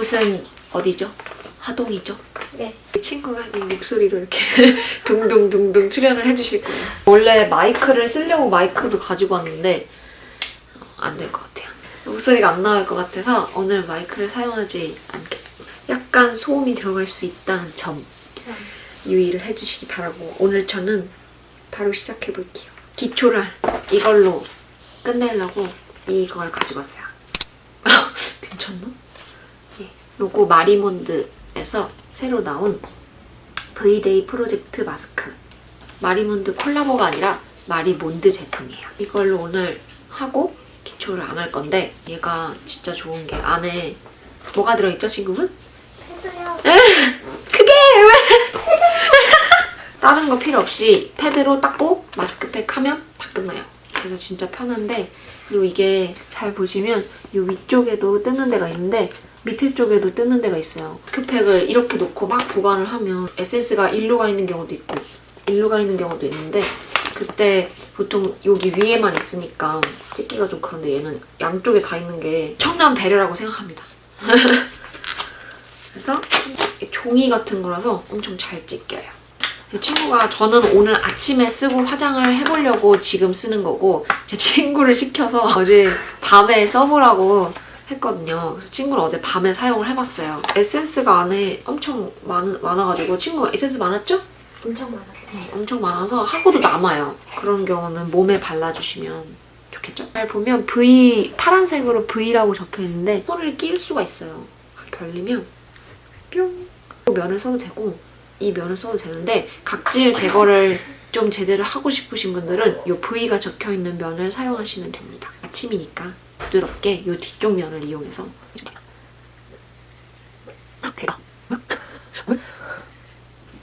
이곳은 어디죠? 하동이죠? 네. 친구가 이 목소리로 이렇게 둥둥둥둥 출연을 해주실 거예요. 원래 마이크를 쓰려고 마이크도 가지고 왔는데 안 될 것 같아요. 목소리가 안 나올 것 같아서 오늘 마이크를 사용하지 않겠습니다. 약간 소음이 들어갈 수 있다는 점 유의를 해주시기 바라고 오늘 저는 바로 시작해 볼게요. 기초를 이걸로 끝내려고 이걸 가지고 왔어요. 괜찮나? 예. 요거 마리몬드에서 새로 나온 브이데이 프로젝트 마스크. 마리몬드 콜라보가 아니라 마리몬드 제품이에요. 이걸로 오늘 하고 기초를 안 할 건데 얘가 진짜 좋은 게 안에 뭐가 들어있죠, 친구분? 해줘요. 크게 왜? 다른 거 필요 없이 패드로 닦고 마스크팩 하면 다 끝나요. 그래서 진짜 편한데 그리고 이게 잘 보시면 이 위쪽에도 뜨는 데가 있는데 밑에 쪽에도 뜨는 데가 있어요. 마스크팩을 이렇게 놓고 막 보관을 하면 에센스가 일로 가 있는 경우도 있고 일로 가 있는 경우도 있는데 그때 보통 여기 위에만 있으니까 찍기가 좀 그런데 얘는 양쪽에 다 있는 게 청량 배려라고 생각합니다. 그래서 이 종이 같은 거라서 엄청 잘 찢겨요. 제 친구가 저는 오늘 아침에 쓰고 화장을 해보려고 지금 쓰는 거고 제 친구를 시켜서 어제 밤에 써보라고 했거든요. 그래서 친구는 어제 밤에 사용을 해봤어요. 에센스가 안에 엄청 많, 많아가지고 친구가 에센스 많았죠? 엄청 많았어요. 음, 엄청 많아서 하고도 남아요. 그런 경우는 몸에 발라주시면 좋겠죠? 잘 보면 V 파란색으로 V라고 적혀 있는데 손을 낄 수가 있어요. 벌리면 뿅. 이 면을 써도 되고 이 면을 써도 되는데 각질 제거를 좀 제대로 하고 싶으신 분들은 이 V가 적혀 있는 면을 사용하시면 됩니다. 아침이니까 부드럽게 이 뒤쪽 면을 이용해서 배가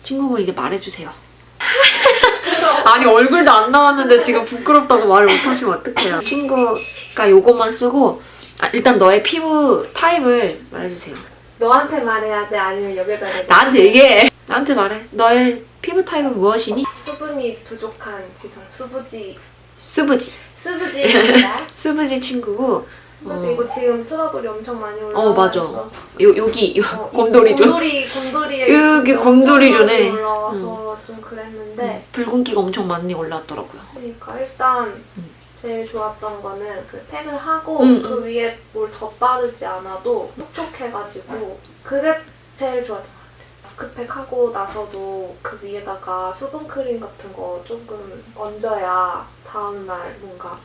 친구분 이제 말해주세요. 아니 얼굴도 안 나왔는데 지금 부끄럽다고 말을 못하시면 어떡해요. 친구가 요것만 쓰고 아, 일단 너의 피부 타입을 말해주세요. 너한테 말해야 돼? 아니면 돼? 나한테 얘기해. 나한테 말해. 너의 피부 타입은 무엇이니? 수분이 부족한 지성 수부지 수부지. 수부지입니다. 수부지 친구고 그래서 어. 이거 지금 트러블이 엄청 많이 올라와 어, 맞아. 요 여기 요 어, 이 곰돌이죠. 곰돌이 곰돌이에 여기 진짜 곰돌이조네. 엄청 많이 올라와서 좀 그랬는데 붉은기가 엄청 많이 올라왔더라고요. 그러니까 일단 음. 제일 좋았던 거는 그 팩을 하고 음, 그 위에 뭘더 바르지 않아도 촉촉해가지고 그게 제일 좋았던 것. 마스크팩 하고 나서도 그 위에다가 수분크림 같은 거 조금 얹어야 다음날 뭔가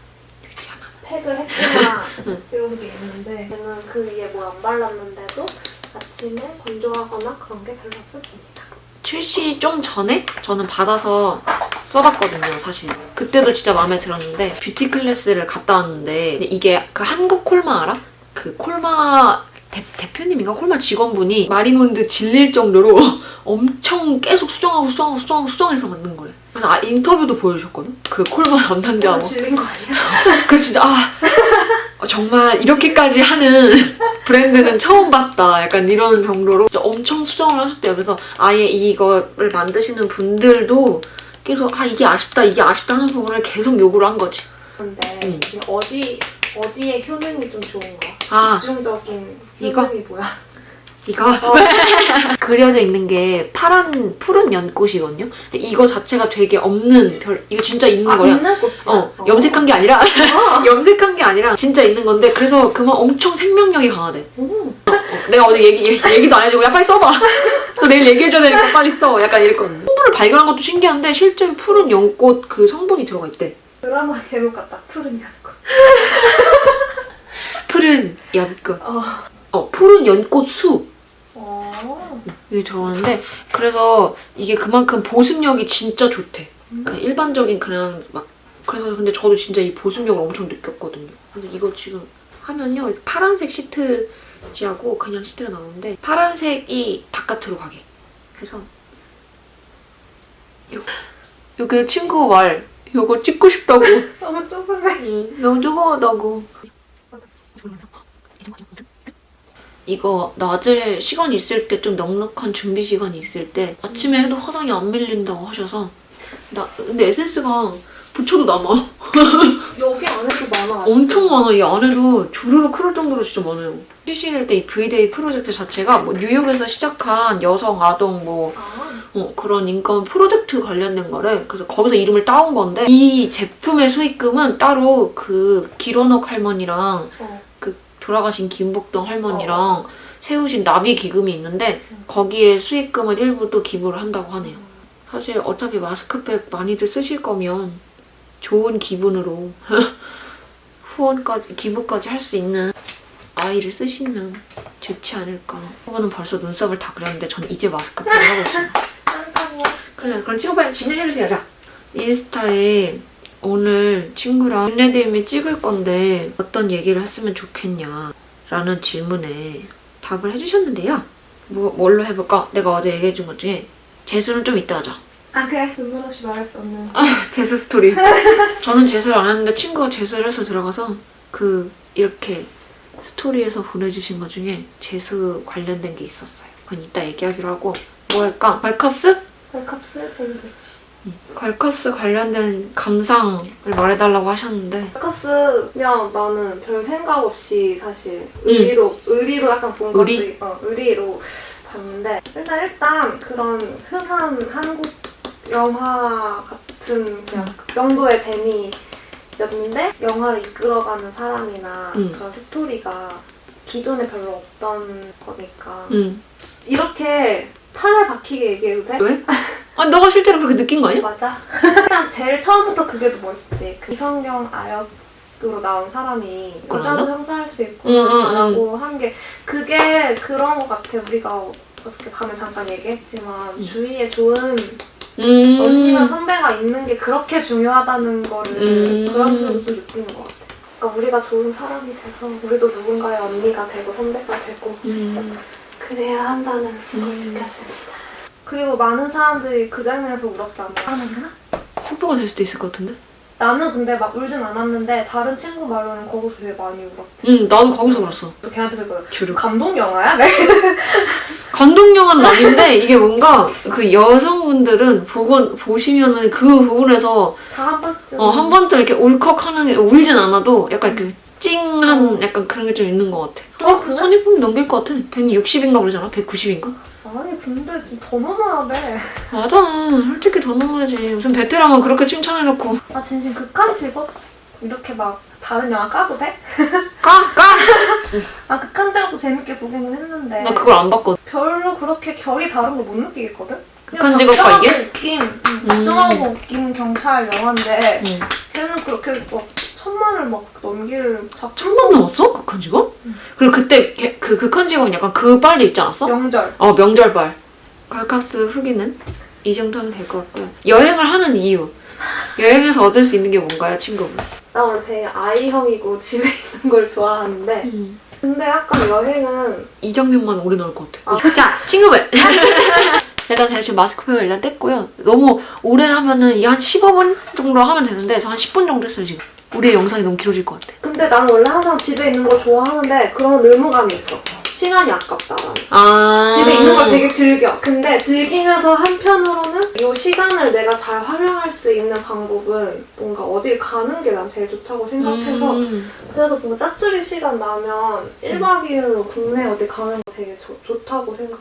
팩을 했구나 이런 게 있는데 저는 그 위에 뭘 안 발랐는데도 아침에 건조하거나 그런 게 별로 없었습니다. 출시 좀 전에 저는 받아서 써봤거든요, 사실. 그때도 진짜 마음에 들었는데 뷰티 클래스를 갔다 왔는데 이게 그 한국 콜마 알아? 그 콜마 대, 대표님인가 콜마 직원분이 마리몬드 질릴 정도로 엄청 계속 수정하고 수정하고 수정하고 수정해서 만든 거래. 그래서 아, 인터뷰도 보여주셨거든? 그 콜마 담당자하고. 질린 거 아니야? 그 진짜 아 어, 정말 이렇게까지 하는 브랜드는 처음 봤다. 약간 이런 정도로 진짜 엄청 수정을 하셨대요. 그래서 아예 이거를 만드시는 분들도 계속 아 이게 아쉽다 이게 아쉽다 하는 부분을 계속 요구를 한 거지. 근데 음. 어디 어디에 효능이 좀 좋은가? 아. 집중적인 이거? 효능이 뭐야? 이거 그려져 있는 게 파란 푸른 연꽃이거든요. 근데 이거 자체가 되게 없는 별 이거 진짜 있는 아 거야. 있는 꽃이야? 어, 염색한 게 아니라 염색한 게 아니라 진짜 있는 건데 그래서 그만 엄청 생명력이 강하대. 오. 내가 어제 얘기, 얘- 얘기도 안 해주고 야 빨리 써봐 너 내일 얘기해줘야 되니까 빨리 써 약간 이랬거든 성분을 발견한 것도 신기한데 실제로 푸른 연꽃 그 성분이 들어가 있대 드라마 제목 같다. 푸른 연꽃. 푸른 연꽃. 어. 어 푸른 연꽃 수. 어. 이게 들어가는데 그래서 이게 그만큼 보습력이 진짜 좋대. 그냥 일반적인 그냥 막 그래서 근데 저도 진짜 이 보습력을 엄청 느꼈거든요. 근데 이거 지금 하면요 파란색 시트 지하고 그냥 시트가 나오는데 파란색이 바깥으로 가게. 그래서 이렇게. 여기 친구 말 이거 찍고 싶다고. 너무 좁은데. 응, 너무 조그맣다고 이거 낮에 시간 있을 때 좀 넉넉한 준비 시간이 있을 때 아침에 해도 화장이 안 밀린다고 하셔서 나 근데 에센스가 붙여도 남아. 여기 안에도 많아. 엄청 많아. 이 안에도 주르륵 흐를 정도로 진짜 많아요. 실시될 때이 브이데이 프로젝트 자체가 뭐 뉴욕에서 시작한 여성, 아동 뭐 아, 어, 그런 인권 프로젝트 관련된 거래. 그래서 거기서 이름을 따온 건데 이 제품의 수익금은 따로 그 기론옥 할머니랑 어. 그 돌아가신 김복동 할머니랑 세우신 나비 기금이 있는데 거기에 수익금을 일부 또 기부를 한다고 하네요. 사실 어차피 마스크팩 많이들 쓰실 거면 좋은 기분으로 후원까지 기부까지 할 수 있는 아이를 쓰시면 좋지 않을까. 후보는 벌써 눈썹을 다 그렸는데 전 이제 마스크팩을 하고 있어요. 그래, 그럼 친구 빨리 진행해주세요. 자, 인스타에 오늘 친구랑 윤레드임이 찍을 건데 어떤 얘기를 했으면 좋겠냐 라는 질문에 답을 해주셨는데요. 뭐, 뭘로 해볼까? 내가 어제 얘기해준 것 중에 재수는 좀 이따 하자. 아 그래. 눈물 없이 말할 수 없는. 재수 스토리. 저는 재수를 안 했는데 친구가 재수를 해서 들어가서 그 이렇게 스토리에서 보내주신 것 중에 재수 관련된 게 있었어요. 그건 이따 얘기하기로 하고 뭐 할까? 발캅스? 컬캅스 재밌었지. 걸커스 관련된 감상을 말해달라고 하셨는데 컬캅스 그냥 나는 별 생각 없이 사실 의리로 의리로 약간 본 것도 의리? 있- 어, 의리로 봤는데 일단 일단 그런 흔한 한국 영화 같은 그냥 그 정도의 재미였는데 영화를 이끌어가는 사람이나 음. 그런 스토리가 기존에 별로 없던 거니까 응 이렇게 판에 박히게 얘기해도 돼? 왜? 아 너가 실제로 그렇게 느낀 거 아니야? 맞아. 일단 제일 처음부터 그게 더 멋있지. 그 이성경 아역으로 나온 사람이 여자도? 형사할 수 있고 응, 응, 응. 라고 한 게 그게 그런 것 같아. 우리가 어저께 밤에 잠깐 얘기했지만 응. 주위에 좋은 음 언니나 선배가 있는 게 그렇게 중요하다는 거를 음. 그 안에서 좀 느끼는 것 같아. 그러니까 우리가 좋은 사람이 돼서 우리도 누군가의 언니가 되고 선배가 되고 음. 그래야 한다는 걸 음. 느꼈습니다. 그리고 많은 사람들이 그 장면에서 울었잖아. 하는구나? 스포가 될 수도 있을 것 같은데? 나는 근데 막 울진 않았는데 다른 친구 말로는 거기서 되게 많이 울었대. 응 나도 거기서 울었어 그래서 걔한테 그랬거든. 감동 영화야? 네. 감동 영화는 아닌데 이게 뭔가 그 여성분들은 보고 보시면은 그 부분에서 다한 번쯤. 어, 한 번쯤 이렇게 울컥하는 게 울진 않아도 약간 이렇게 찡한 약간 그런 게 좀 있는 것 같아. 어, 그래? 선입품이 넘길 것 같아. 160인가 그러잖아? 190인가? 아니 근데 좀 더 넘어야 돼. 맞아. 솔직히 더 넘어야지. 무슨 베테랑은 그렇게 칭찬해놓고 아 진심 극한 직업 이렇게 막 다른 영화 까도 돼? 까! 까! 아 극한 직업도 재밌게 보기는 했는데 나 그걸 안 봤거든. 별로 그렇게 결이 다른 걸 못 느끼겠거든? 극한 직업과 이게? 웃긴, 음, 정정하고 웃긴 경찰 영화인데 응. 걔는 그렇게 막 천만을 막 넘길 작 천만 넘었어? 극한 직업? 그리고 그때 걔- 그 극한 직업은 약간 그 빨리 있지 않았어? 명절. 어 명절발. 갈카스 후기는 이 정도 하면 될 것 같고요. 여행을 하는 이유. 여행에서 얻을 수 있는 게 뭔가요, 친구분? 나 원래 되게 아이형이고 집에 있는 걸 좋아하는데 근데 약간 여행은 이 장면만 오래 나올 것 같아. 아. 자, 친구분! 일단 제가 지금 마스크팩을 일단 뗐고요. 너무 오래 하면은 이한 15분 정도 하면 되는데 저 한 10분 정도 했어요, 지금. 우리의 영상이 너무 길어질 것 같아. 근데 난 원래 항상 집에 있는 걸 좋아하는데 그런 의무감이 있어. 시간이 아깝다라는. 아. 집에 있는 걸 되게 즐겨. 근데 즐기면서 한편으로는 이 시간을 내가 잘 활용할 수 있는 방법은 뭔가 어딜 가는 게 난 제일 좋다고 생각해서 음. 그래서 뭔가 짜투리 시간 나면 1박 2일로 국내 어디 가는 거 되게 좋- 좋다고 생각해.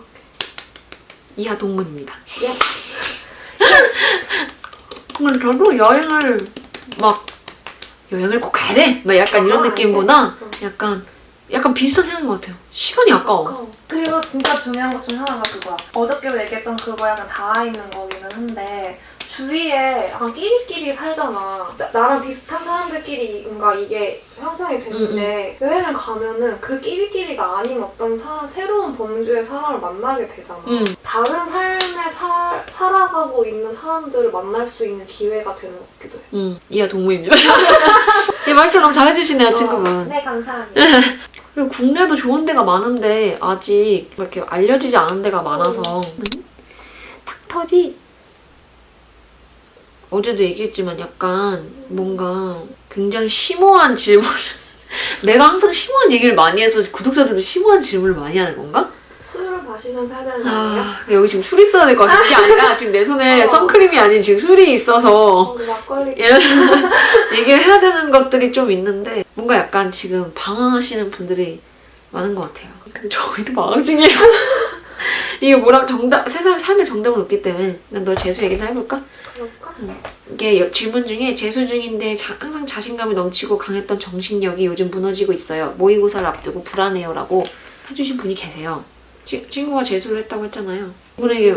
이하 동문입니다. 예스. 근데 저도 여행을 막 여행을 꼭 가야 돼! 막 약간 이런 아, 느낌보다 응. 약간 약간 비슷한 생각인 것 같아요. 시간이 아까워. 그리고 진짜 중요한 것 중 하나가 그거야. 어저께도 얘기했던 그거 약간 닿아 있는 거기는 한데 주위에 약간 끼리끼리 살잖아. 나, 나랑 비슷한 사람들끼리 뭔가 이게 형성이 됐는데 여행을 가면은 그 끼리끼리가 아닌 어떤 사람 새로운 범주의 사람을 만나게 되잖아. 음. 다른 삶에 살 살아가고 있는 사람들을 만날 수 있는 기회가 되는 것 같기도 해. 음, 이하 동문입니다. 이 말씀 너무 잘해주시네요, 어, 친구분. 네 감사합니다. 그리고 국내도 좋은 데가 많은데 아직 이렇게 알려지지 않은 데가 많아서 닥터지 어제도 얘기했지만 약간 뭔가 굉장히 심오한 질문 내가 항상 심오한 얘기를 많이 해서 구독자들도 심오한 질문을 많이 하는 건가? 마시면서 해야 되는 거? 아, 여기 지금 술 있어야 될 것 같아. 그게 아니라 지금 내 손에 어. 선크림이 아닌 지금 술이 있어서 어, 막걸리 이런 얘기를 해야 되는 것들이 좀 있는데 뭔가 약간 지금 방황하시는 분들이 많은 것 같아요. 근데 저희도 방황 중이에요. 이게 뭐랑 정답, 세상 삶의 정답은 없기 때문에 난 너 재수 얘기나 해볼까? 그럴까? 이게 여- 질문 중에 재수 중인데 자- 항상 자신감이 넘치고 강했던 정신력이 요즘 무너지고 있어요. 모의고사를 앞두고 불안해요라고 해주신 분이 계세요. 치- 친구가 재수를 했다고 했잖아요. 이분에게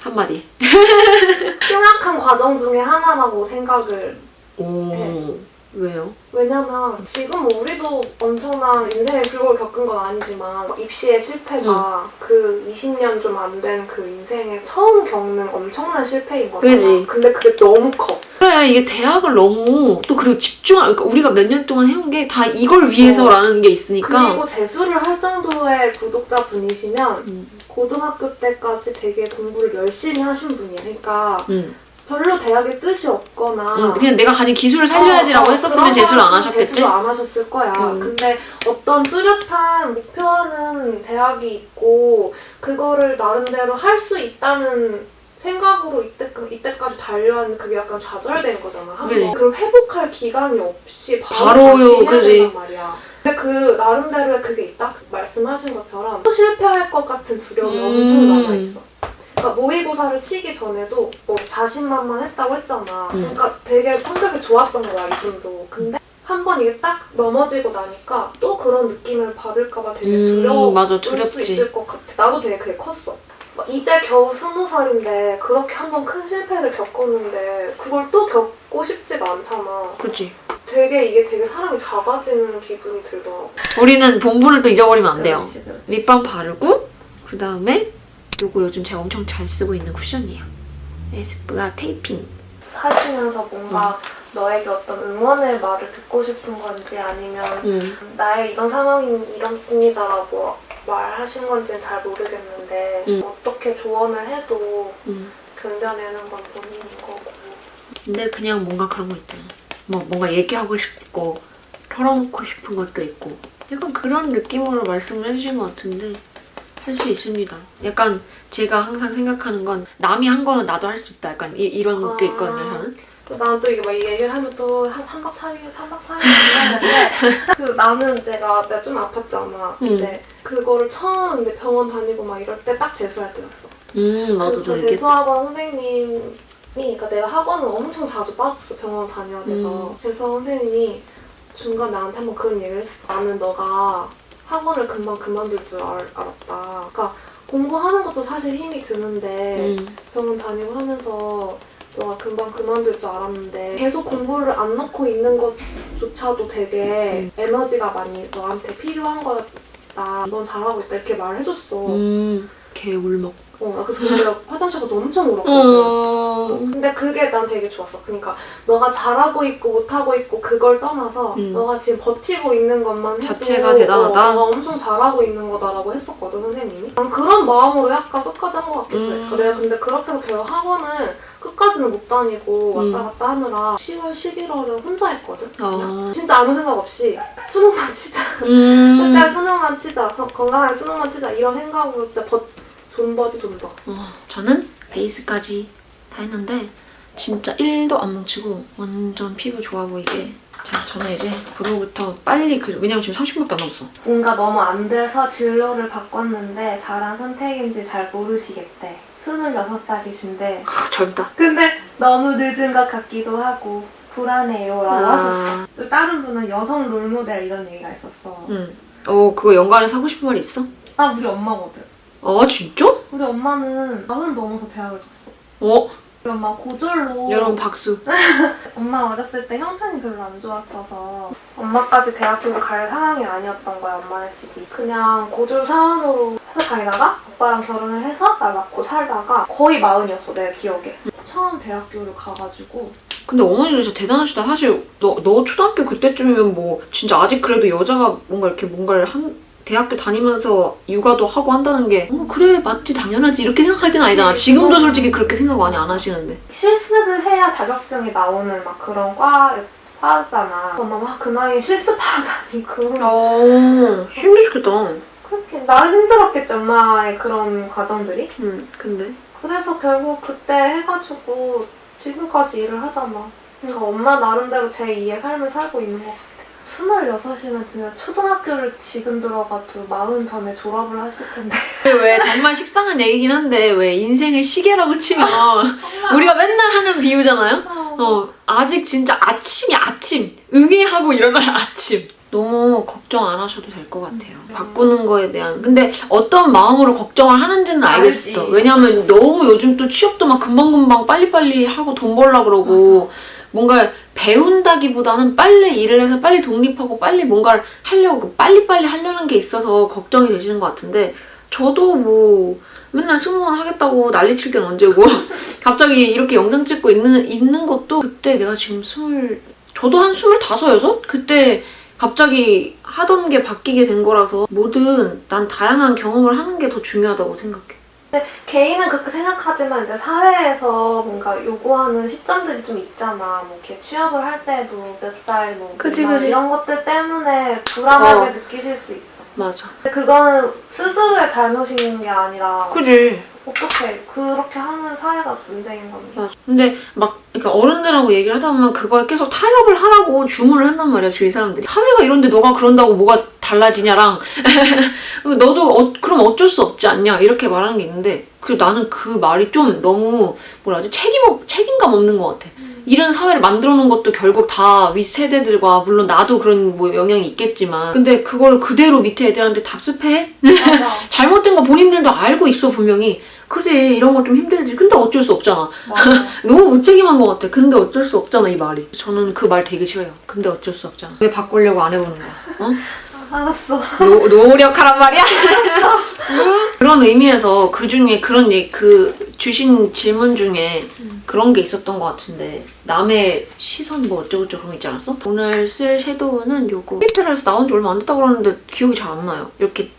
한마디. 흉악한 과정 중에 하나라고 생각을 오, 네. 왜요? 왜냐면 지금 뭐 우리도 엄청난 인생의 불고를 겪은 건 아니지만 입시의 실패가 그 20년 좀 안 된 그 인생에 처음 겪는 엄청난 실패인 거잖아. 그지. 근데 그게 너무 커. 그래 이게 대학을 너무 또 그리고 집중 그러니까 우리가 몇 년 동안 해온 게 다 이걸 위해서라는 게 있으니까 그리고 재수를 할 정도의 구독자 분이시면 음. 고등학교 때까지 되게 공부를 열심히 하신 분이에요. 그러니까 음, 별로 대학에 뜻이 없거나 음, 그냥 내가 가진 기술을 살려야지라고 어, 어, 했었으면 재수를 안 하셨겠지? 재수를 안 하셨을 거야. 음. 근데 어떤 뚜렷한 목표하는 대학이 있고 그거를 나름대로 할 수 있다는 생각으로 이때 이때까지 달려왔는 그게 약간 좌절된 거잖아. 한 그지. 번. 그걸 회복할 기간이 없이 바로 바로요, 다시 해야 말이야. 근데 그 나름대로의 그게 있다. 말씀하신 것처럼 또 실패할 것 같은 두려움이 음. 엄청 남아 있어. 그러니까 모의고사를 치기 전에도 뭐 자신만만했다고 했잖아. 음. 그러니까 되게 성적이 좋았던 거야 이분도. 근데 한 번 이게 딱 넘어지고 나니까 또 그런 느낌을 받을까봐 되게 음, 두려울 맞아, 수 두렵지. 있을 것 같아. 나도 되게 그게 컸어. 막 이제 겨우 스무 살인데 그렇게 한 번 큰 실패를 겪었는데 그걸 또 겪고 싶지가 않잖아. 그렇지. 되게 이게 되게 사람이 작아지는 기분이 들더라고. 우리는 본분을 또 잊어버리면 안 돼요. 그렇지, 그렇지. 립밤 바르고 그 다음에 요거 요즘 제가 엄청 잘 쓰고 있는 쿠션이에요. 에스쁘아 테이핑. 하시면서 뭔가 너에게 어떤 응원의 말을 듣고 싶은 건지 아니면 음. 나의 이런 상황이 이렇습니다라고 말하신 건지는 잘 모르겠는데 음. 어떻게 조언을 해도 음. 견뎌내는 건 본인인 거고 근데 그냥 뭔가 그런 거 있잖아. 뭐 뭔가 얘기하고 싶고 털어놓고 싶은 것도 있고 약간 그런 느낌으로 말씀을 해주신 것 같은데 할 수 있습니다. 약간 제가 항상 생각하는 건 남이 한 거는 나도 할 수 있다. 약간 이, 런게 아. 있거든요. 저는. 난또 이게 막 얘기를 하면 또 한 3박 4일, 3박 4일 하는데 그 나는 내가 내가 좀 아팠잖아. 근데 그거를 처음 이제 병원 다니고 막 이럴 때 딱 재수할 때였어. 음 맞아. 되게 재수학원 선생님이 그러니까 내가 학원을 엄청 자주 빠졌어 병원 다녀야 돼서 음. 재수학원 선생님이 중간 나한테 한번 그런 얘기를 했어 나는 너가 학원을 금방 그만둘 줄 알, 알았다 그러니까 공부하는 것도 사실 힘이 드는데 음. 병원 다니고 하면서 너가 금방 그만둘 줄 알았는데 계속 공부를 안 놓고 있는 것조차도 되게 에너지가 많이 너한테 필요한 거였다 넌 잘하고 있다 이렇게 말을 해줬어 음. 개 울먹. 어, 그래서 내가 화장실 가서 엄청 울었거든. 어. 근데 그게 난 되게 좋았어. 그러니까 너가 잘하고 있고 못하고 있고 그걸 떠나서 음. 너가 지금 버티고 있는 것만 해도 자체가 대단하다. 어, 너가 엄청 잘하고 있는 거다라고 했었거든 선생님이. 난 그런 마음으로 약간 끝까지 한 것 같기도 해. 음. 그래 근데 그렇게 해서 결국 학원은 끝까지는 못 다니고 음. 왔다 갔다 하느라 10월, 11월은 혼자 했거든. 그냥 어. 진짜 아무 생각 없이 수능만 치자. 음. 끝까지 수능만 치자. 저- 건강하게 수능만 치자. 이런 생각으로 진짜 버, 존버지 존버. 어, 저는 베이스까지 다 했는데 진짜 1도 안 뭉치고 완전 피부 좋아 보이게 자 저는 이제 그로부터 빨리 그 왜냐면 지금 30분밖에 안 남았어 뭔가 너무 안 돼서 진로를 바꿨는데 잘한 선택인지 잘 모르시겠대. 26살이신데. 아 젊다 근데 너무 늦은 것 같기도 하고 불안해요 라고 하셨어. 또 다른 분은 여성 롤모델 이런 얘기가 있었어. 응. 어 그거 연관해서 하고 싶은 말이 있어? 아 우리 엄마거든. 어 진짜? 우리 엄마는 마흔 넘어서 대학을 갔어. 어 엄마 고졸로. 여러분 박수. 엄마 어렸을 때 형편이 별로 안 좋았어서 엄마까지 대학교를 갈 상황이 아니었던 거야 엄마네 집이. 그냥 고졸 사원으로 회사 다니다가 오빠랑 결혼을 해서 나 낳고 살다가 거의 마흔이었어 내 기억에. 처음 대학교를 가가지고. 근데 어머니도 진짜 대단하시다. 사실 너, 너 초등학교 그때쯤이면 뭐 진짜 아직 그래도 여자가 뭔가 이렇게 뭔가를 한 대학교 다니면서 육아도 하고 한다는 게 어, 그래 맞지 당연하지 이렇게 생각할 때는 아니잖아. 지금도 솔직히 그렇게 생각 많이 안 하시는데 실습을 해야 자격증이 나오는 막 그런 과 과잖아 엄마 막그 나이에 실습하러 다니고 어 힘드셨겠다 그렇게 나름 힘들었겠지 엄마의 그런 과정들이. 음, 근데 그래서 결국 그때 해가지고 지금까지 일을 하잖아. 그러니까 엄마 나름대로 제 2의 삶을 살고 있는 것 같아. 26이면 진짜 초등학교를 지금 들어가도 마흔 전에 졸업을 하실 텐데. 왜 정말 식상한 얘기긴 한데 왜 인생을 시계라고 치면 우리가 맨날 하는 비유잖아요. 어 아직 진짜 아침이 아침 응애하고 일어나는 아침. 너무 걱정 안 하셔도 될 것 같아요. 바꾸는 거에 대한. 근데 어떤 마음으로 걱정을 하는지는 알겠어. 알지. 왜냐면 너무 요즘 또 취업도 막 금방금방 빨리빨리 하고 돈 벌라 그러고 뭔가 배운다기보다는 빨리 일을 해서 빨리 독립하고 빨리 뭔가를 하려고 빨리빨리 하려는 게 있어서 걱정이 되시는 것 같은데 저도 뭐 맨날 승무원 하겠다고 난리 칠 땐 언제고 갑자기 이렇게 영상 찍고 있는 있는 것도 그때 내가 지금 스물 저도 한 스물다섯 여섯 그때 갑자기 하던 게 바뀌게 된 거라서 뭐든 난 다양한 경험을 하는 게 더 중요하다고 생각해. 근데 개인은 그렇게 생각하지만 이제 사회에서 뭔가 요구하는 시점들이 좀 있잖아. 뭐 이렇게 취업을 할 때도 몇 살, 뭐 그치, 미만 그치. 이런 것들 때문에 불안하게 어. 느끼실 수 있어. 맞아. 근데 그거는 스스로의 잘못인 게 아니라 그지. 어떻게 그렇게 하는 사회가 문제인 건지. 근데 막 그러니까 어른들하고 얘기를 하다 보면 그거에 계속 타협을 하라고 주문을 한단 말이야 주위 사람들이. 사회가 이런데 너가 그런다고 뭐가 달라지냐랑 너도 어, 그럼 어쩔 수 없지 않냐 이렇게 말하는 게 있는데 그 나는 그 말이 좀 너무 뭐라 하지 책임 없, 책임감 없는 것 같아. 이런 사회를 만들어 놓은 것도 결국 다 윗세대들과 물론 나도 그런 뭐 영향이 있겠지만 근데 그걸 그대로 밑에 애들한테 답습해? 맞아. 잘못된 거 본인들도 알고 있어 분명히 그지 이런 거좀 힘들지 근데 어쩔 수 없잖아. 너무 무책임한 것 같아. 근데 어쩔 수 없잖아, 이 말이. 저는 그 말 되게 싫어요. 근데 어쩔 수 없잖아. 왜 바꾸려고 안 해보는 거야? 어? 알았어. 노, 노력하란 말이야? 응? 그런 의미에서 그 중에 그런 얘기, 그 주신 질문 중에 그런 게 있었던 것 같은데 남의 시선 뭐 어쩌고저쩌고 그런 거 있지 않았어? 오늘 쓸 섀도우는 요거 필리핀에서 나온 지 얼마 안 됐다고 그러는데 기억이 잘 안 나요. 이렇게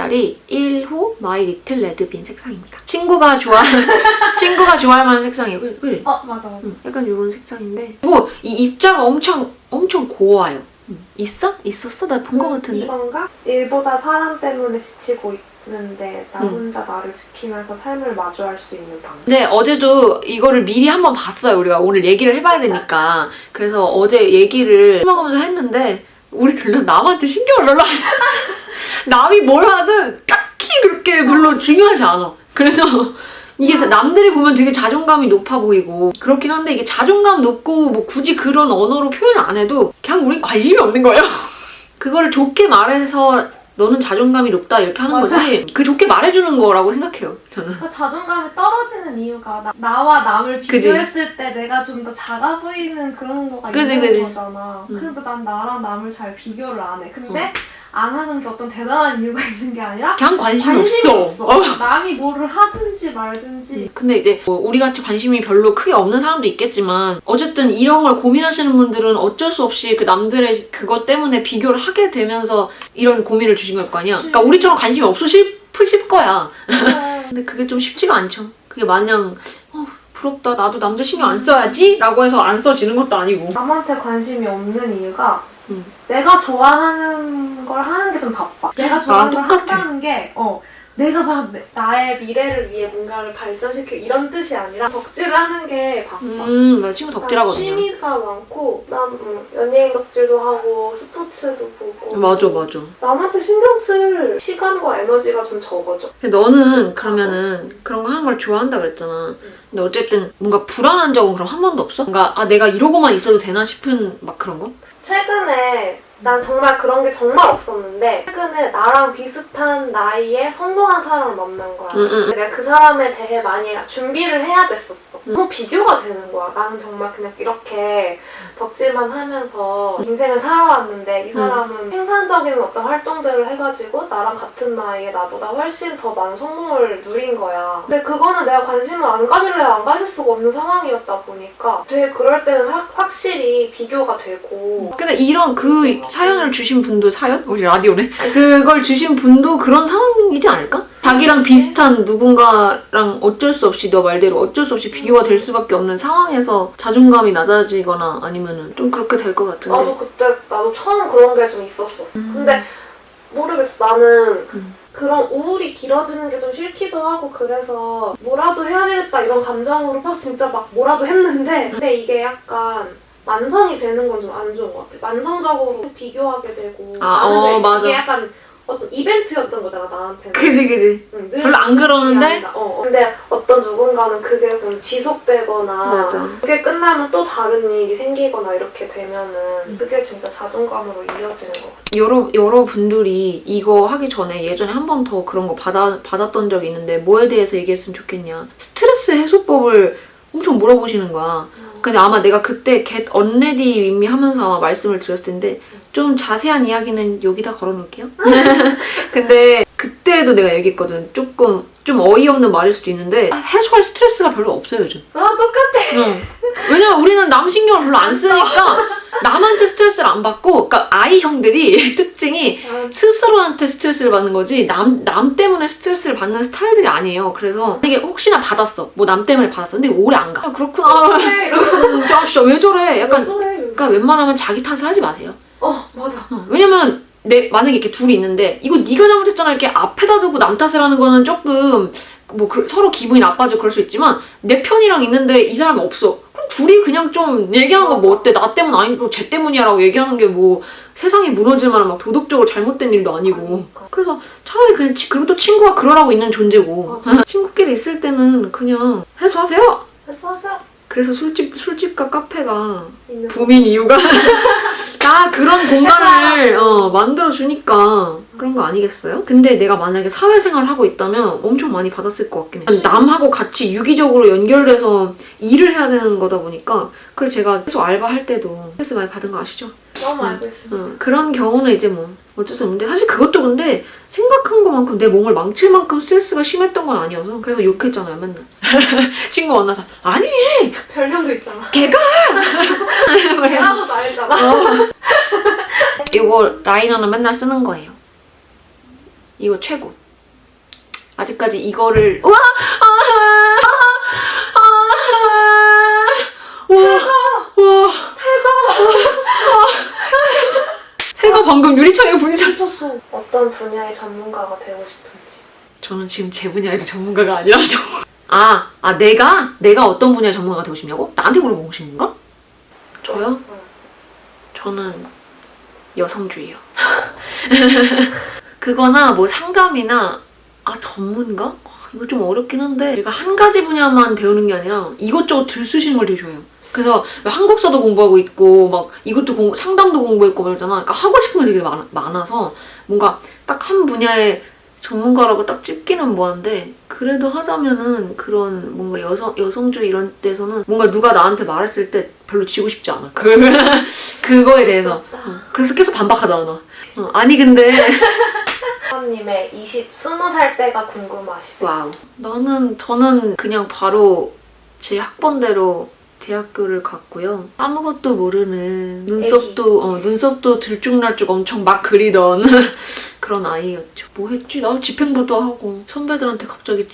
49짜리 1호 마이 리틀 레드빈 색상입니다. 친구가 좋아 친구가 좋아할 만한 색상이고 그지? 어 맞아 맞아. 응, 약간 이런 색상인데 그리고 이 입자가 엄청 엄청 고와요. 응. 있어? 있었어? 나 본 거 같은데. 이건가? 일보다 사람 때문에 지치고 있 는데 나 음. 혼자 나를 지키면서 삶을 마주할 수 있는 방법. 근데 어제도 이거를 미리 한번 봤어요. 우리가 오늘 얘기를 해봐야 되니까. 그래서 어제 얘기를 해먹으면서 했는데 우리 둘다 남한테 신경을 안 남이 뭘 하든 딱히 그렇게 별로 중요하지 않아. 그래서 이게 사- 남들이 보면 되게 자존감이 높아 보이고 그렇긴 한데 이게 자존감 높고 뭐 굳이 그런 언어로 표현을 안 해도 그냥 우린 관심이 없는 거예요. 그거를 좋게 말해서 너는 자존감이 높다 이렇게 하는 맞아. 거지. 그 좋게 말해주는 거라고 생각해요. 저는. 그 자존감이 떨어지는 이유가 나, 나와 남을. 비교했을 때 내가 좀 더 작아 보이는 그런 거가 그지, 있는 그지. 거잖아. 음. 근데 난 나랑 남을 잘 비교를 안 해. 근데 안 하는 게 어떤 대단한 이유가 있는 게 아니라 그냥 관심이, 관심이 없어. 없어. 어. 남이 뭐를 하든지 말든지. 근데 이제 뭐 우리 같이 관심이 별로 크게 없는 사람도 있겠지만 어쨌든 이런 걸 고민하시는 분들은 어쩔 수 없이 그 남들의 그것 때문에 비교를 하게 되면서 이런 고민을 주신 걸 거 아니야. 그러니까 우리처럼 관심이 없으실 거야. 근데 그게 좀 쉽지가 않죠. 그게 마냥 어, 부럽다. 나도 남들 신경 안 써야지. 라고 해서 안 써지는 것도 아니고. 남한테 관심이 없는 이유가 음. 내가 좋아하는 걸 하는 게 좀 바빠. 내가 좋아하는 걸 똑같아. 한다는 게 어. 내가 막 내- 나의 미래를 위해 뭔가를 발전시킬 이런 뜻이 아니라 덕질하는 게 바빠. 음, 나 친구 난 덕질하거든요. 취미가 많고 난 음, 연예인 덕질도 하고 스포츠도 보고 맞아, 맞아. 남한테 신경 쓸 시간과 에너지가 좀 적어져 근데 너는 그러면은 그런 거 하는 걸 좋아한다 그랬잖아. 근데 어쨌든 뭔가 불안한 적은 그럼 한 번도 없어? 뭔가 아 내가 이러고만 있어도 되나 싶은 막 그런 거? 최근에 난 정말 그런 게 정말 없었는데 최근에 나랑 비슷한 나이에 성공한 사람을 만난 거야. 응, 응. 내가 그 사람에 대해 많이 준비를 해야 됐었어. 응. 너무 비교가 되는 거야. 나는 정말 그냥 이렇게 덕질만 하면서 인생을 살아왔는데 이 사람은 생산적인 어떤 활동들을 해가지고 나랑 같은 나이에 나보다 훨씬 더 많은 성공을 누린 거야. 근데 그거는 내가 관심을 안 가질래 안 가질 수가 없는 상황이었다 보니까 되게 그럴 때는 확- 확실히 비교가 되고. 근데 이런 그 사연을 주신 분도 사연? 우리 라디오네? 그걸 주신 분도 그런 상황이지 않을까? 자기랑 비슷한 누군가랑 어쩔 수 없이 너 말대로 어쩔 수 없이 비교가 될 수밖에 없는 상황에서 자존감이 낮아지거나 아니면은 좀 그렇게 될 것 같은데 나도 그때 나도 처음 그런 게 좀 있었어. 근데 모르겠어. 나는 음. 그런 우울이 길어지는 게 좀 싫기도 하고 그래서 뭐라도 해야 되겠다 이런 감정으로 막 진짜 막 뭐라도 했는데 근데 이게 약간 만성이 되는 건 좀 안 좋은 것 같아. 만성적으로 비교하게 되고 아, 나는 어, 맞아. 이게 약간 어떤 이벤트였던 거잖아 나한테는. 그지 그지. 응, 늘 별로 안 그러는데 아니다. 어, 어. 근데 어떤 누군가는 그게 좀 지속되거나 맞아. 그게 끝나면 또 다른 일이 생기거나 이렇게 되면은 음. 그게 진짜 자존감으로 이어지는 것 같아. 여러 여러 분들이 이거 하기 전에 예전에 한 번 더 그런 거 받아 받았던 적이 있는데 뭐에 대해서 얘기했으면 좋겠냐 스트레스 해소법을 엄청 물어보시는 거야. 근데 아마 내가 그때 get unready me 하면서 말씀을 드렸을 텐데 좀 자세한 이야기는 여기다 걸어놓을게요. 근데 그때도 내가 얘기했거든. 조금 좀 어이없는 말일 수도 있는데 해소할 스트레스가 별로 없어요 요즘. 아 똑같아. 응. 왜냐면 우리는 남 신경을 별로 안 쓰니까 남한테 스트레스를 안 받고 그러니까 아이 형들이 특징이 아, 스스로한테 스트레스를 받는 거지 남, 남 때문에 스트레스를 받는 스타일들이 아니에요. 그래서 되게 혹시나 받았어. 뭐 남 때문에 받았어. 근데 오래 안 가. 아, 그렇구나. 아 진짜 왜 저래? 약간 소래. 그러니까 웬만하면 자기 탓을 하지 마세요. 어 맞아. 어, 왜냐면 내 만약에 이렇게 둘이 있는데 이거 네가 잘못했잖아 이렇게 앞에다 두고 남 탓을 하는 거는 조금 뭐 그- 서로 기분이 나빠져 그럴 수 있지만 내 편이랑 있는데 이 사람이 없어. 그럼 둘이 그냥 좀 얘기하는 거 뭐. 어때? 나 때문 아니고 쟤 때문이야 라고 얘기하는 게 뭐 세상이 무너질 만한 막 도덕적으로 잘못된 일도 아니고. 아니니까. 그래서 차라리 그냥 치- 그리고 또 친구가 그러라고 있는 존재고 맞아. 친구끼리 있을 때는 그냥 해소하세요. 그래서 하세요. 그래서 술집 술집과 카페가. 붐인 이유가 다 그런 공간을 어, 만들어 주니까 그런 거 아니겠어요? 근데 내가 만약에 사회생활 하고 있다면 엄청 많이 받았을 것 같긴 해. 남하고 같이 유기적으로 연결돼서 일을 해야 되는 거다 보니까 그래서 제가 계속 알바 할 때도 스트레스 많이 받은 거 아시죠? 너무 알고 있습니다. 어, 그런 경우는 이제 뭐 어쩔 수 없는데 사실 그것도 근데 생각한 것만큼 내 몸을 망칠 만큼 스트레스가 심했던 건 아니어서 그래서 욕했잖아요 맨날 친구 만나서 아니 별명도 있잖아. 걔가 걔라고도 알잖아. 이거 라이너는 맨날 쓰는 거예요 이거 최고 아직까지 이거를 와! 아! 아! 와! 와! 새가! 새가 방금 유리창에 부딪혔 미쳤어. 어떤 분야의 전문가가 되고 싶은지. 저는 지금 제 분야에도 전문가가 아니라서. 아, 아, 내가? 내가 어떤 분야의 전문가가 되고 싶냐고? 나한테 물어보신 건가? 저요? 응. 저는 여성주의요. 그거나 뭐 상담이나, 아, 전문가? 아, 이거 좀 어렵긴 한데, 제가 한 가지 분야만 배우는 게 아니라 이것저것 들쑤시는 걸 되게 좋아해요. 그래서 한국사도 공부하고 있고, 막 이것도 공, 상담도 공부했고 그러잖아. 그러니까 하고 싶은 게 되게 많, 많아서, 뭔가 딱 한 분야의 전문가라고 딱 찍기는 뭐한데 그래도 하자면은 그런 뭔가 여성 여성주의 이런 데서는 뭔가 누가 나한테 말했을 때 별로 지고 싶지 않아. 그 그거에 대해서. 어, 그래서 계속 반박하잖아. 나. 어, 아니 근데 사님의 20, 20살 때가 궁금하시대. 와우. 나는 저는 그냥 바로 제 학번대로 대학교를 갔고요. 아무것도 모르는 눈썹도 어, 눈썹도 들쭉날쭉 엄청 막 그리던 그런 아이였죠. 뭐 했지? 나 집행부도 하고 선배들한테 갑자기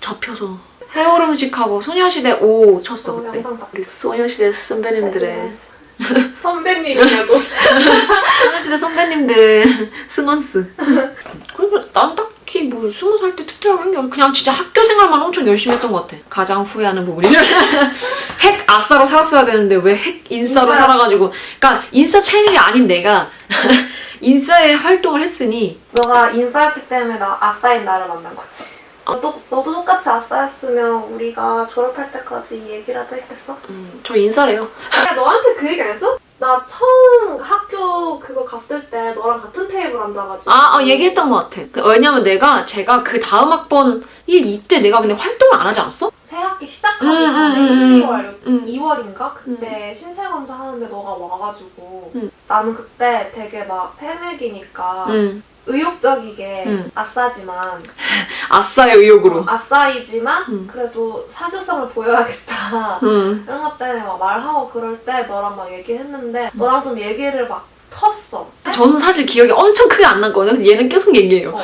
잡혀서 해월 음식하고 소녀시대 오 쳤어 어, 그때. 우리 소녀시대 선배님들의 선배님이냐고. 소녀시대 선배님들 승원스. 그리고 난 딱히 뭐 스무 살 때 특별한 게 없- 그냥 진짜 학교 생활만 엄청 열심히 했던 것 같아. 가장 후회하는 부분이죠. 핵 아싸로 살았어야 되는데 왜 핵 인싸로 인싸였어. 살아가지고. 그러니까 인싸 체질이 아닌 내가 인싸의 활동을 했으니 너가 인싸였기 때문에 나 아싸인 나를 만난 거지. 너도, 너도 똑같이 아싸였으면 우리가 졸업할 때까지 얘기라도 했겠어? 음, 저 인싸래요. 야 너한테 그 얘기 안 했어? 나 처음 학교 그거 갔을 때 너랑 같은 테이블 앉아가지고 아, 아, 얘기했던 것 같아. 그- 왜냐면 내가 제가 그 다음 학번 이 이때 내가 근데 활동을 안 하지 않았어? 새 학기 시작하기 음, 전에 음, 음, 1, 2월 음. 2월인가? 그때 신체 검사 하는데 너가 와가지고 음. 나는 그때 되게 막 패맥이니까 응. 의욕적이게 음. 아싸지만 아싸의 의욕으로. 어, 아싸이지만 음. 그래도 사교성을 보여야겠다 응. 이런 것 때문에 막 말하고 그럴 때 너랑 막 얘기했는데 너랑 좀 얘기를 막 텄어 저는 사실 기억이 엄청 크게 안 났거든요. 그래서 얘는 계속 얘기해요. 어.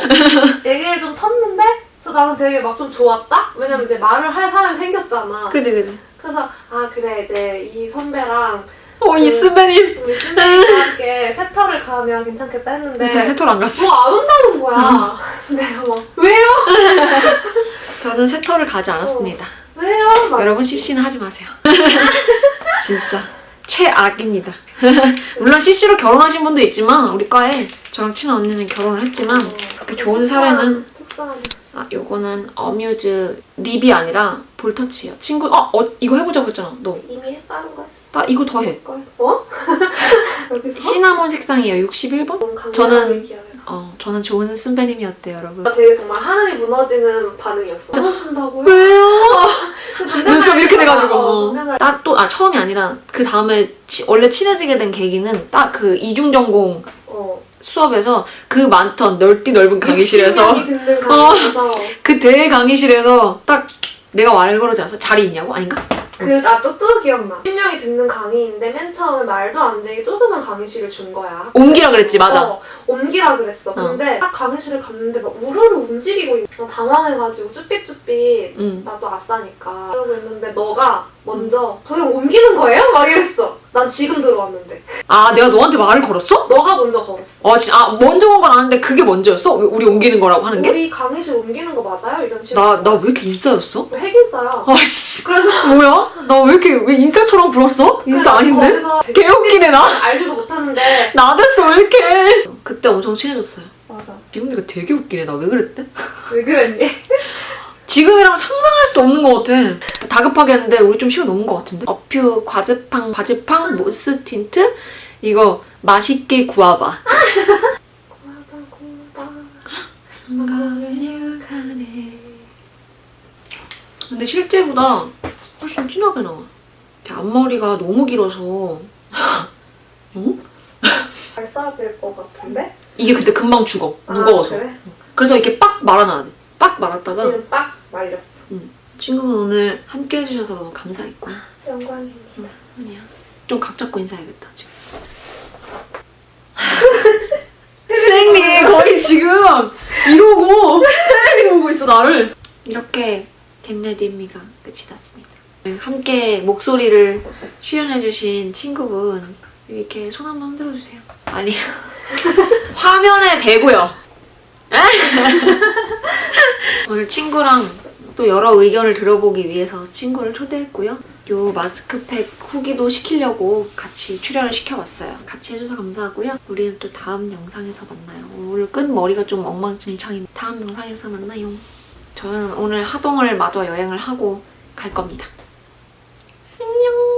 얘기를 좀 텄는데 그래서 나는 되게 막 좀 좋았다? 왜냐면 이제 말을 할 사람이 생겼잖아 그지 그지. 그래서 아 그래 이제 이 선배랑 어 이스배님. 우리 선배님과 함께 세터를 가 가면 괜찮겠다 했는데 새 세터를 안 갔어요. 뭐 안 온다는 거야. 내가 막 왜요? 저는 세터를 가지 않았습니다. 왜요? 막 여러분 CC는 하지 마세요. 진짜 최악입니다. 물론 CC로 결혼하신 분도 있지만 우리 과에 저랑 친한 언니는 결혼을 했지만 그렇게 좋은 사례는 특수한 아 요거는 어뮤즈 립이 아니라 볼터치예요. 친구 어, 어 이거 해보자고 했잖아. 너. 이미 했다는 거 했어. 나 이거 더 해. 어? 여기서 시나몬 색상이에요. 61번? 너무 강렬하게 저는- 기억해. 어 저는 좋은 선배님이었대요, 여러분. 나 되게 정말 하늘이 무너지는 반응이었어. 그러신다고요? 왜요? 그 눈썹 이렇게 돼가지고. 어. 나 또 아 처음이 아니라 그 다음에 원래 친해지게 된 계기는 딱 그 이중 전공 어. 수업에서 그 많던 넓디 넓은 강의실에서 60명이 듣는 강의실에서 그 대 강의실에서 딱 내가 말을 걸지 않았어? 자리 있냐고? 아닌가? 그나또 기억나. 10명이 듣는 강의인데 맨 처음에 말도 안 되게 조그만 강의실을 준 거야. 옮기라 그랬지, 맞아. 어, 옮기라 그랬어. 근데 딱 강의실을 갔는데 막 우르르 움직이고 있- 나 당황해가지고 쭈삣쭈삣 응. 나도 아싸니까 그러고 있는데 너가 먼저 저희 옮기는 거예요? 막 이랬어. 난 지금 들어왔는데 아 내가 너한테 말을 걸었어? 너가 먼저 걸었어. 어, 진- 아 먼저 온 건 아는데 그게 먼저였어? 왜 우리 옮기는 거라고 하는 게? 우리 강의실 옮기는 거 맞아요? 이런 식으로. 나 나 왜 이렇게 인싸였어? 핵 인싸야. 아씨 그래서 뭐야? 나 왜 이렇게 왜 인싸처럼 불었어? 인싸 아닌데? 거기서 되게 개웃기네 나. 알지도 못하는데 나 됐어 왜 이렇게? 그때 엄청 친해졌어요. 맞아. 지금 이거 되게 웃기네. 나 왜 그랬대? 왜 그랬니? 지금이랑 상상할 수도 없는 것 같아. 다급하게 했는데 우리 좀 시간 넘은 것 같은데? 어퓨 과즙팡 바즙팡 무스 틴트 이거 맛있게 구워봐. 고마다 근데 실제보다 훨씬 진하게 나와. 앞머리가 너무 길어서 어? 발사될 것 같은데? 이게 근데 금방 죽어. 무거워서. 아, 그래? 그래 서 이렇게 빡 말아놔야 돼. 빡 말았다가 지금 빡 말렸어. 친구분 오늘 함께 해주셔서 너무 감사했고 영광입니다. 아니야 좀 각 잡고 인사해야겠다 지금 선생님 거의 지금 이러고 선생님 보고 있어 나를 이렇게 겟레디미가 끝이 났습니다 함께 목소리를 출연해주신 친구분 이렇게 손 한번 흔들어주세요 아니 화면에 대고요 에? 오늘 친구랑 또 여러 의견을 들어보기 위해서 친구를 초대했고요. 요 마스크팩 후기도 시키려고 같이 출연을 시켜봤어요. 같이 해줘서 감사하고요. 우리는 또 다음 영상에서 만나요. 오늘 끝 머리가 좀 엉망진창인 다음 영상에서 만나요. 저는 오늘 하동을 마저 여행을 하고 갈 겁니다. 안녕!